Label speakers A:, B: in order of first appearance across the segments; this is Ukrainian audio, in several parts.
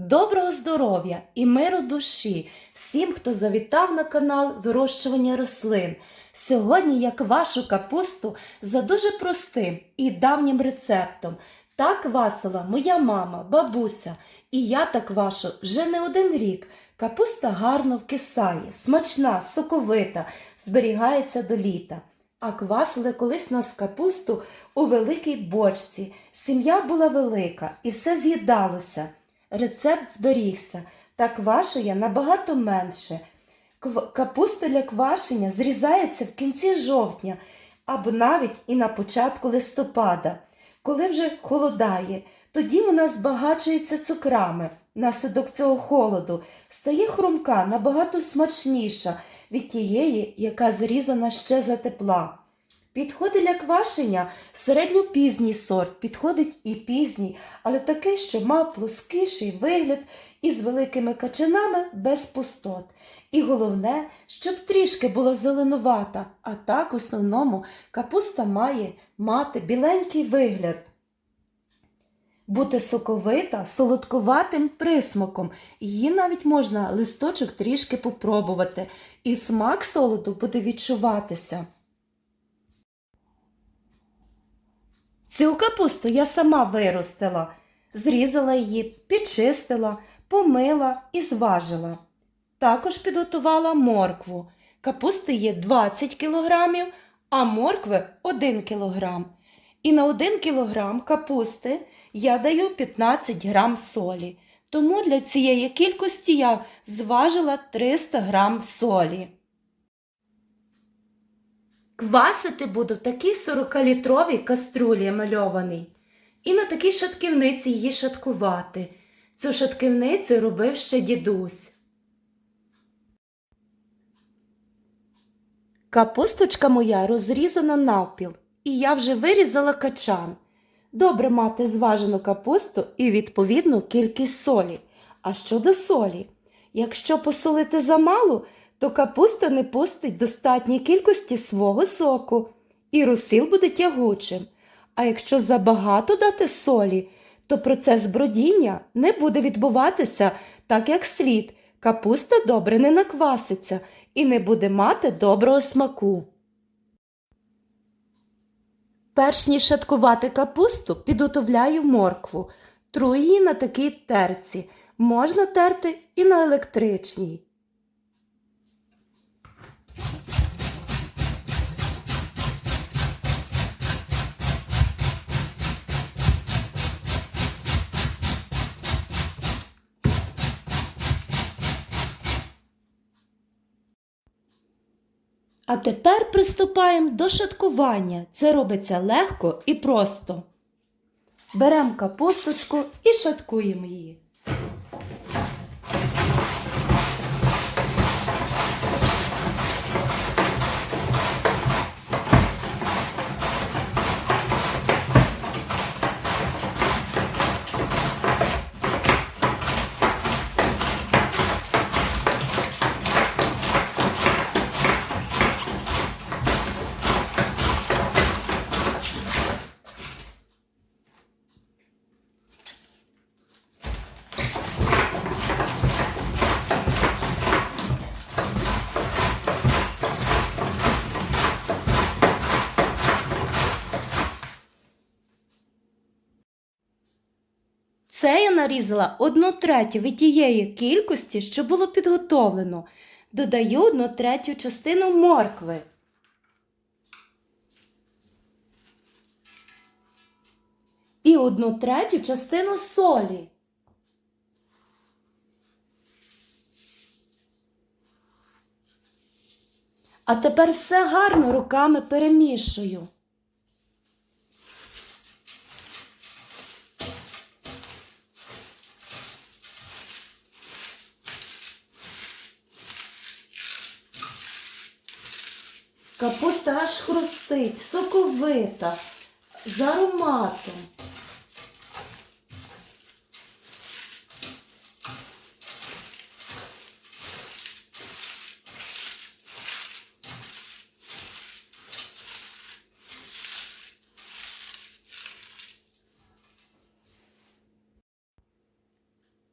A: Доброго здоров'я і миру душі всім, хто завітав на канал вирощування рослин. Сьогодні я квашу капусту за дуже простим і давнім рецептом. Так квасила моя мама, бабуся, і я так квашу вже не один рік. Капуста гарно вкисає, смачна, соковита, зберігається до літа. А квасили колись нас капусту у великій бочці. Сім'я була велика і все з'їдалося. Рецепт зберігся, та квашує набагато менше. Капуста для квашення зрізається в кінці жовтня або навіть і на початку листопада, коли вже холодає. Тоді вона збагачується цукрами. Наслідок цього холоду стає хрумка набагато смачніша від тієї, яка зрізана ще за тепла. Підходить для квашення середньопізній сорт, підходить і пізній, але такий, що мав плоскіший вигляд із великими качанами без пустот. І головне, щоб трішки була зеленувата, а так в основному капуста має мати біленький вигляд. Бути соковита, солодкуватим присмаком. Її навіть можна листочок трішки попробувати, і смак солоду буде відчуватися. Цю капусту я сама виростила, зрізала її, підчистила, помила і зважила. Також підготувала моркву. Капусти є 20 кг, а моркви 1 кг. І на 1 кг капусти я даю 15 г солі. Тому для цієї кількості я зважила 300 г солі. Квасити буду в такій 40-літровій каструлі мальованій. І на такій шатківниці її шаткувати. Цю шатківницю робив ще дідусь. Капусточка моя розрізана навпіл, і я вже вирізала качан. Добре мати зважену капусту і відповідну кількість солі. А щодо солі, якщо посолити замало, то капуста не пустить достатньої кількості свого соку, і розсіл буде тягучим. А якщо забагато дати солі, то процес бродіння не буде відбуватися так, як слід. Капуста добре не накваситься і не буде мати доброго смаку. Перш ніж шаткувати капусту, підготовляю моркву. Тру її на такій терці. Можна терти і на електричній. А тепер приступаємо до шаткування. Це робиться легко і просто. Беремо капусточку і шаткуємо її. Це я нарізала одну третю від тієї кількості, що було підготовлено. Додаю одну третю частину моркви. І одну третю частину солі. А тепер все гарно руками перемішую. Капуста аж хрустить, соковита, з ароматом.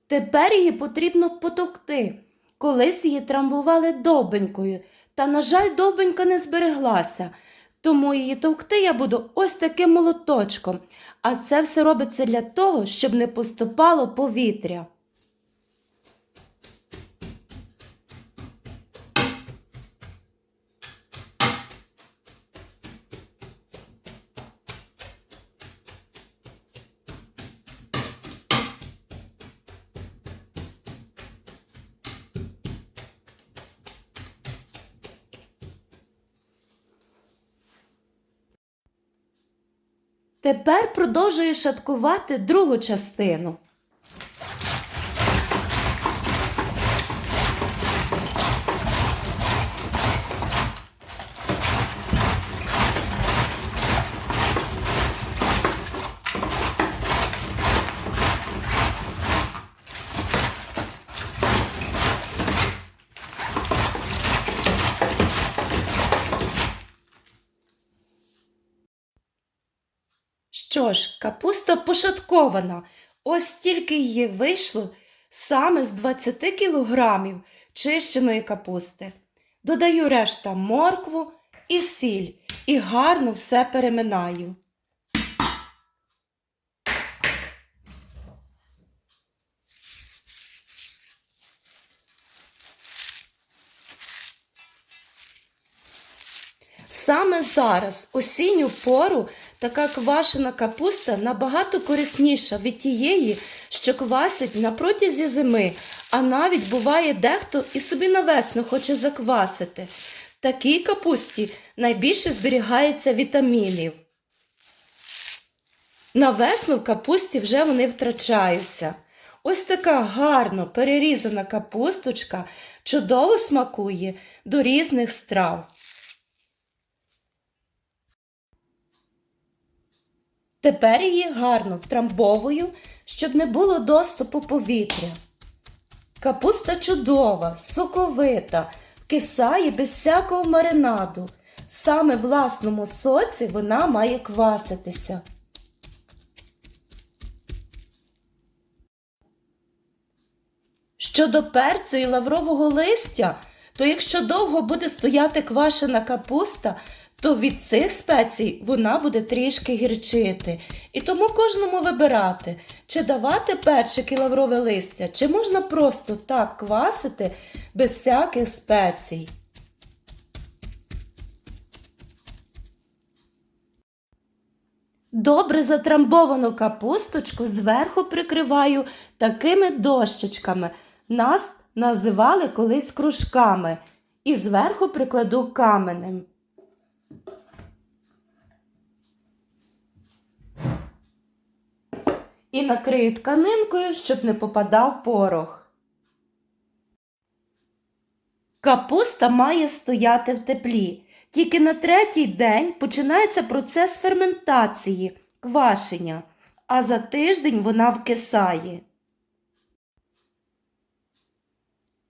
A: Тепер її потрібно потовкти. Колись її трамбували довбенькою, та, на жаль, довбенька не збереглася. Тому її товкти я буду ось таким молоточком. А це все робиться для того, щоб не поступало повітря. Тепер продовжую шаткувати другу частину. Що ж, капуста пошаткована. Ось стільки її вийшло саме з 20 кілограмів чищеної капусти. Додаю решта моркву і сіль і гарно все переминаю. Саме зараз, осінню пору, така квашена капуста набагато корисніша від тієї, що квасять на протязі зими, а навіть буває дехто і собі на весну хоче заквасити. В такій капусті найбільше зберігається вітамінів. На весну в капусті вже вони втрачаються. Ось така гарно перерізана капусточка чудово смакує до різних страв. Тепер її гарно втрамбовую, щоб не було доступу повітря. Капуста чудова, соковита, кисає без всякого маринаду. Саме в власному соці вона має кваситися. Щодо перцю і лаврового листя, то якщо довго буде стояти квашена капуста, то від цих спецій вона буде трішки гірчити. І тому кожному вибирати, чи давати перчик і лаврове листя, чи можна просто так квасити без всяких спецій. Добре затрамбовану капусточку зверху прикриваю такими дощечками. Нас називали колись кружками. І зверху прикладу каменем. І накрию тканинкою, щоб не попадав порох. Капуста має стояти в теплі. Тільки на третій день починається процес ферментації, квашення, а за тиждень вона вкисає.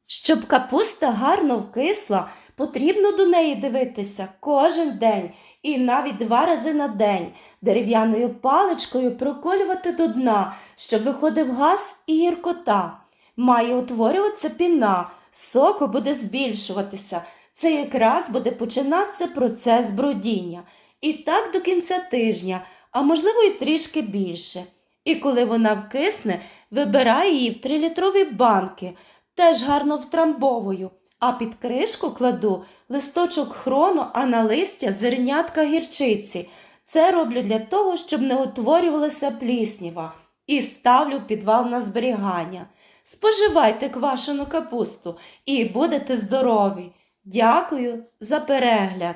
A: Щоб капуста гарно вкисла, потрібно до неї дивитися кожен день і навіть два рази на день дерев'яною паличкою проколювати до дна, щоб виходив газ і гіркота. Має утворюватися піна, соку буде збільшуватися. Це якраз буде починатися процес бродіння. І так до кінця тижня, а можливо і трішки більше. І коли вона вкисне, вибираю її в 3-літрові банки, теж гарно втрамбовую, а під кришку кладу листочок хрону, а на листя зернятка гірчиці. Це роблю для того, щоб не утворювалася плісніва. І ставлю підвал на зберігання. Споживайте квашену капусту і будете здорові. Дякую за перегляд!